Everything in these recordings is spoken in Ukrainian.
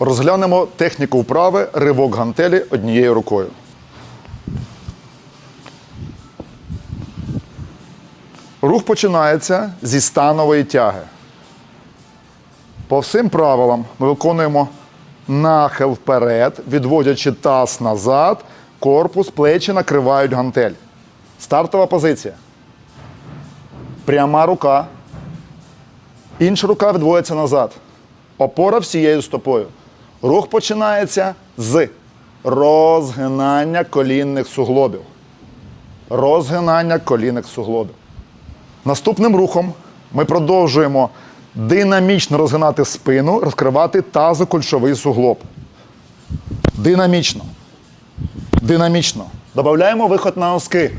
Розглянемо техніку вправи ривок гантелі однією рукою. Рух починається зі станової тяги. По всім правилам ми виконуємо нахил вперед, відводячи таз назад, корпус, плечі накривають гантель. Стартова позиція. Пряма рука. Інша рука відводиться назад. Опора всією стопою. Рух починається з розгинання колінних суглобів. Розгинання колінних суглобів. Наступним рухом ми продовжуємо динамічно розгинати спину, розкривати тазокульшовий суглоб. Динамічно. Динамічно. Додаємо виход на носки.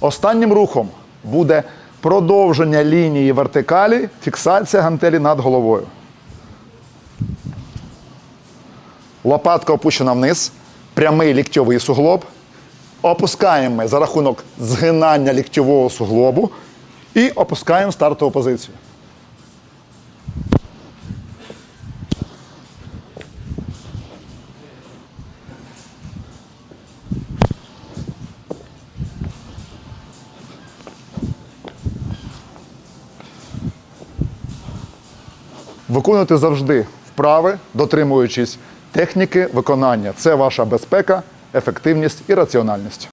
Останнім рухом буде продовження лінії вертикалі, фіксація гантелі над головою. Лопатка опущена вниз, прямий ліктьовий суглоб. Опускаємо ми за рахунок згинання ліктьового суглобу і опускаємо стартову позицію. Виконуйте завжди вправи, дотримуючись техніки виконання. Це ваша безпека, ефективність і раціональність.